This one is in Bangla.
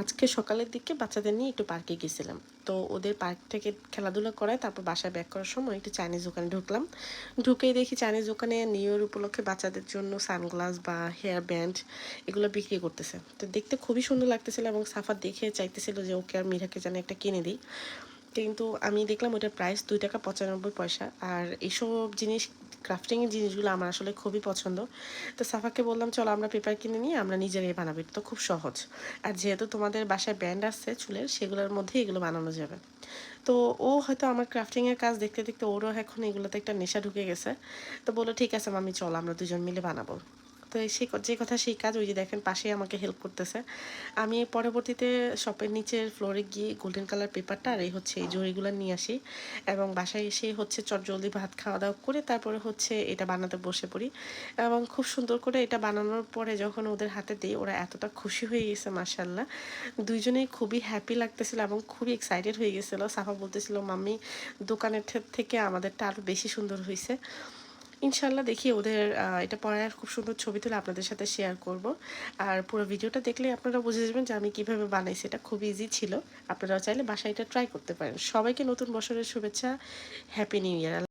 আজকে সকালের দিকে বাচ্চাদের নিয়ে একটু পার্কে গেছিলাম। তো ওদের পার্ক থেকে খেলাধুলা করায় তারপর বাসায় ব্যাক করার সময় একটু চাইনিজ দোকানে ঢুকলাম। ঢুকেই দেখি চাইনিজ দোকানে নিউ ইয়ার উপলক্ষে বাচ্চাদের জন্য সানগ্লাস বা হেয়ার ব্যান্ড এগুলো বিক্রি করতেছে। তো দেখতে খুবই সুন্দর লাগতেছিল এবং সাফার দেখে চাইতেছিল যে ওকে আর মিরাকে যেন একটা কিনে দিই। কিন্তু আমি দেখলাম ওটার প্রাইস দুই টাকা পঁচানব্বই পয়সা। আর এইসব জিনিস ক্রাফটিংয়ের জিনিসগুলো আমার আসলে খুবই পছন্দ। তো সাফাকে বললাম, চলো আমরা পেপার কিনে নিয়ে আমরা নিজেরাই বানাবো। এটা তো খুব সহজ। আর যেহেতু তোমাদের বাসায় ব্যান্ড আসছে চুলের, সেগুলোর মধ্যে এগুলো বানানো যাবে। তো ও হয়তো আমার ক্রাফটিংয়ের কাজ দেখতে দেখতে ওরও এখন এগুলোতে একটা নেশা ঢুকে গেছে। তো বলো ঠিক আছে মামি চলো আমরা দুজন মিলে বানাবো। তো সেই যে কথা সেই কাজ, ওই যে দেখেন পাশেই আমাকে হেল্প করতেছে। আমি পরবর্তীতে শপের নিচের ফ্লোরে গিয়ে গোল্ডেন কালার পেপারটা আর এই হচ্ছে এই জড়িগুলো নিয়ে আসি। এবং বাসায় এসে হচ্ছে চটজলদি ভাত খাওয়া দাওয়া করে তারপরে হচ্ছে এটা বানাতে বসে পড়ি। এবং খুব সুন্দর করে এটা বানানোর পরে যখন ওদের হাতে দিই, ওরা এতটা খুশি হয়ে গেছে মার্শাল্লাহ দুইজনেই খুবই হ্যাপি লাগতেছিল এবং খুবই এক্সাইটেড হয়ে গেছিল। সাফা বলতেছিল, মাম্মি, দোকানের থেকে আমাদেরটা আরও বেশি সুন্দর হয়েছে ইনশাল্লাহ দেখি ওদের এটা পড়ার খুব সুন্দর ছবি তুলে আপনাদের সাথে শেয়ার করব। আর পুরো ভিডিওটা দেখলে আপনারা বুঝে যাবেন যে আমি কীভাবে বানাইছি এটা খুব ইজি ছিল। আপনারা চাইলে বাসায় এটা ট্রাই করতে পারেন। সবাইকে নতুন বছরের শুভেচ্ছা হ্যাপি নিউ ইয়ার